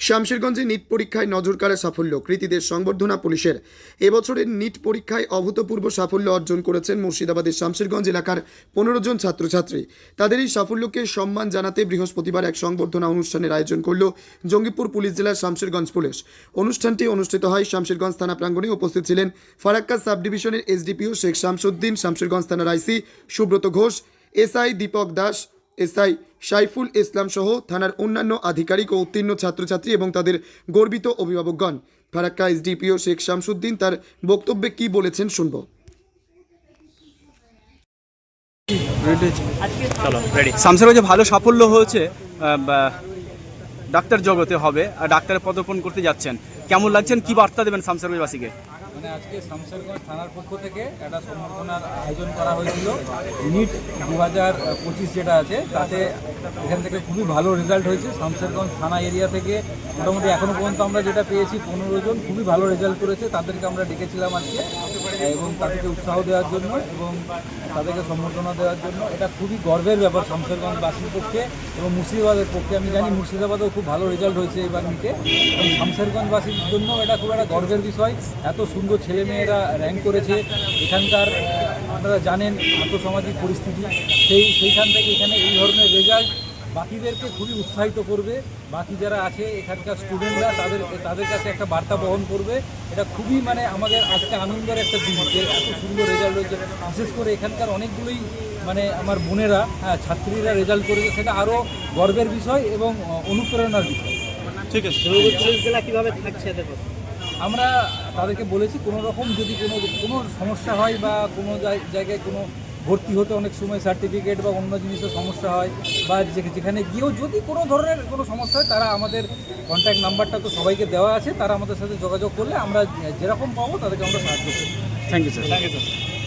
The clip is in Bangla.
শামশেরগঞ্জে নিট পরীক্ষায় নজর কাড়া সাফল্য। কৃতীদের সংবর্ধনা পুলিশের। এবছরের নিট পরীক্ষায় অভূতপূর্ব সাফল্য অর্জন করেছেন মুর্শিদাবাদের শামশেরগঞ্জ এলাকার পনেরো জন ছাত্রছাত্রী। তাদের এই সাফল্যকে সম্মান জানাতে বৃহস্পতিবার এক সংবর্ধনা অনুষ্ঠানের আয়োজন করল জঙ্গিপুর পুলিশ জেলার শামশেরগঞ্জ পুলিশ। অনুষ্ঠানটি অনুষ্ঠিত হয় শামশেরগঞ্জ থানা প্রাঙ্গণে উপস্থিত ছিলেন ফারাক্কা সাব ডিভিশনের এসডিপিও শেখ শামসুদ্দিন, শামশেরগঞ্জ থানার IC Subrata Ghosh, SI Dipak Das SI Saiful Islam সহ থানার অন্যান্য আধিকারিক ও উত্তীর্ণ ছাত্রছাত্রী এবং তাদের গর্বিত অভিভাবকগণ। ফারাক্কা এসডিপিও শেখ শামসুদ্দিন তার বক্তব্যে কি বলেছেন শুনব। চলো রেডি শামসারগঞ্জে ভালো সাফল্য হয়েছে ডাক্তার জগতে হবে আর ডাক্তারে পদার্পণ করতে যাচ্ছেন। কেমন লাগছেন? কি বার্তা দেবেন শামসারগঞ্জবাসীকে মানে আজকে শামশেরগঞ্জ থানার পক্ষ থেকে একটা সম্বর্ধনার আয়োজন করা হয়েছিল। নিট দু হাজার পঁচিশ যেটা আছে, তাতে এখান থেকে খুবই ভালো রেজাল্ট হয়েছে। শামশেরগঞ্জ থানা এরিয়া থেকে মোটামুটি এখনও পর্যন্ত আমরা যেটা পেয়েছি, পনেরো জন খুবই ভালো রেজাল্ট করেছে। তাদেরকে আমরা ডেকেছিলাম আজকে। এবং তাদেরকে উৎসাহ দেওয়ার জন্য এবং তাদেরকে সম্বর্ধনা দেওয়ার জন্য। এটা খুবই গর্বের ব্যাপার শামশেরগঞ্জবাসীর পক্ষে এবং মুর্শিদাবাদের পক্ষে। আমি জানি মুর্শিদাবাদেও খুব ভালো রেজাল্ট হয়েছে এবার নিতে। এবং শামশেরগঞ্জবাসীর জন্য এটা খুব একটা গর্বের বিষয়। এত সুন্দর ছেলেমেয়েরা র্যাঙ্ক করেছে। এখানকার, আপনারা জানেন আর্থসামাজিক পরিস্থিতি। সেই, সেইখান থেকে এখানে এই ধরনের রেজাল্ট বাকিদেরকে খুবই উৎসাহিত করবে। বাকি যারা আছে এখানকার স্টুডেন্টরা তাদের তাদের কাছে একটা বার্তা বহন করবে। এটা খুবই মানে আমাদের আজকে আনন্দের একটা দিন যে এত সুন্দর রেজাল্ট হয়েছে। বিশেষ করে এখানকার অনেকগুলোই মানে আমার বোনেরা হ্যাঁ ছাত্রীরা রেজাল্ট করেছে। সেটা আরও গর্বের বিষয় এবং অনুপ্রেরণার বিষয়। ঠিক আছে। কীভাবে থাকছে আমরা তাদেরকে বলেছি কোনো রকম যদি কোনো কোনো সমস্যা হয় বা কোনো জায়- জায়গায় কোনো ভর্তি হতে অনেক সময় সার্টিফিকেট বা অন্য জিনিসের সমস্যা হয় বা যেখানে গিয়েও যদি কোনো ধরনের কোনো সমস্যা হয় তারা আমাদের কন্ট্যাক্ট নাম্বারটা তো সবাইকে দেওয়া আছে তারা আমাদের সাথে যোগাযোগ করলে আমরা যেরকম পাবো তাদেরকে আমরা সাহায্য করি thank you sir thank you sir